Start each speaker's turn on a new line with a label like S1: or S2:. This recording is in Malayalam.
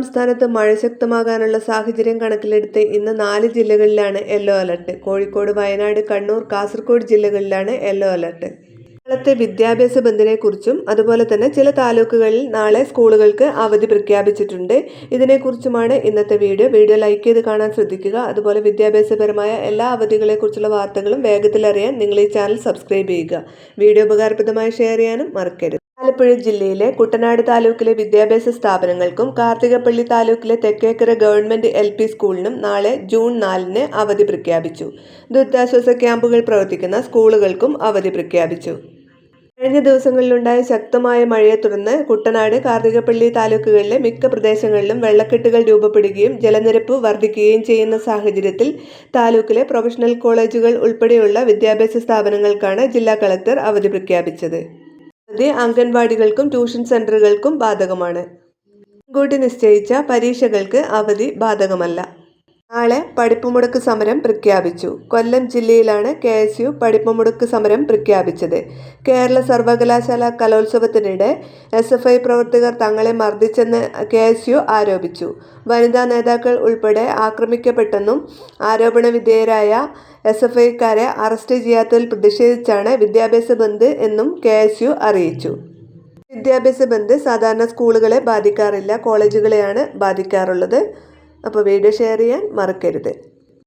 S1: സംസ്ഥാനത്ത് മഴ ശക്തമാകാനുള്ള സാഹചര്യം കണക്കിലെടുത്ത് ഇന്ന് നാല് ജില്ലകളിലാണ് യെല്ലോ അലർട്ട്. കോഴിക്കോട് വയനാട് കണ്ണൂർ കാസർഗോഡ് ജില്ലകളിലാണ് യെല്ലോ അലർട്ട്. കേരളത്തെ വിദ്യാഭ്യാസ ബന്ദിനെക്കുറിച്ചും അതുപോലെ തന്നെ ചില താലൂക്കുകളിൽ നാളെ സ്കൂളുകൾക്ക് അവധി പ്രഖ്യാപിച്ചിട്ടുണ്ട്. ഇതിനെക്കുറിച്ചുമാണ് ഇന്നത്തെ വീഡിയോ. വീഡിയോ ലൈക്ക് ചെയ്ത് കാണാൻ ശ്രദ്ധിക്കുക. അതുപോലെ വിദ്യാഭ്യാസപരമായ എല്ലാ അവധികളെക്കുറിച്ചുള്ള വാർത്തകളും വേഗത്തിൽ അറിയാൻ നിങ്ങൾ ഈ ചാനൽ സബ്സ്ക്രൈബ് ചെയ്യുക. വീഡിയോ ഉപകാരപ്രദമായി ഷെയർ ചെയ്യാനും മറക്കരുത്. ആലപ്പുഴ ജില്ലയിലെ കുട്ടനാട് താലൂക്കിലെ വിദ്യാഭ്യാസ സ്ഥാപനങ്ങൾക്കും കാർത്തികപ്പള്ളി താലൂക്കിലെ തെക്കേക്കര ഗവൺമെന്റ് എൽ പി സ്കൂളിനും നാളെ ജൂൺ നാലിന് അവധി പ്രഖ്യാപിച്ചു. ദുരിതാശ്വാസ ക്യാമ്പുകൾ പ്രവർത്തിക്കുന്ന സ്കൂളുകൾക്കും അവധി പ്രഖ്യാപിച്ചു. കഴിഞ്ഞ ദിവസങ്ങളിലുണ്ടായ ശക്തമായ മഴയെ തുടർന്ന് കുട്ടനാട് കാർത്തികപ്പള്ളി താലൂക്കുകളിലെ മിക്ക പ്രദേശങ്ങളിലും വെള്ളക്കെട്ടുകൾ രൂപപ്പെടുകയും ജലനിരപ്പ് വർദ്ധിക്കുകയും ചെയ്യുന്ന സാഹചര്യത്തിൽ താലൂക്കിലെ പ്രൊഫഷണൽ കോളേജുകൾ ഉൾപ്പെടെയുള്ള വിദ്യാഭ്യാസ സ്ഥാപനങ്ങൾക്കാണ് ജില്ലാ കളക്ടർ അവധി പ്രഖ്യാപിച്ചത്. അവധി അംഗൻവാടികൾക്കും ട്യൂഷൻ സെന്ററുകൾക്കും ബാധകമാണ്. മുൻകൂട്ടി നിശ്ചയിച്ച പരീക്ഷകൾക്ക് അവധി ബാധകമല്ല. നാളെ പഠിപ്പുമുടക്ക് സമരം പ്രഖ്യാപിച്ചു. കൊല്ലം ജില്ലയിലാണ് കെ എസ് യു പഠിപ്പുമുടക്ക് സമരം പ്രഖ്യാപിച്ചത്. കേരള സർവകലാശാല കലോത്സവത്തിനിടെ എസ് എഫ് ഐ പ്രവർത്തകർ തങ്ങളെ മർദ്ദിച്ചെന്ന് കെ എസ് യു ആരോപിച്ചു. വനിതാ നേതാക്കൾ ഉൾപ്പെടെ ആക്രമിക്കപ്പെട്ടെന്നും ആരോപണ വിധേയരായ എസ് എഫ് ഐക്കാരെ അറസ്റ്റ് ചെയ്യാത്തതിൽ പ്രതിഷേധിച്ചാണ് വിദ്യാഭ്യാസ ബന്ദ് എന്നും കെ എസ് യു അറിയിച്ചു. വിദ്യാഭ്യാസ ബന്ദ് സാധാരണ സ്കൂളുകളെ ബാധിക്കാറില്ല കോളേജുകളെയാണ് ബാധിക്കാറുള്ളത്. അപ്പോൾ വീഡിയോ ഷെയർ ചെയ്യാൻ മറക്കരുത്.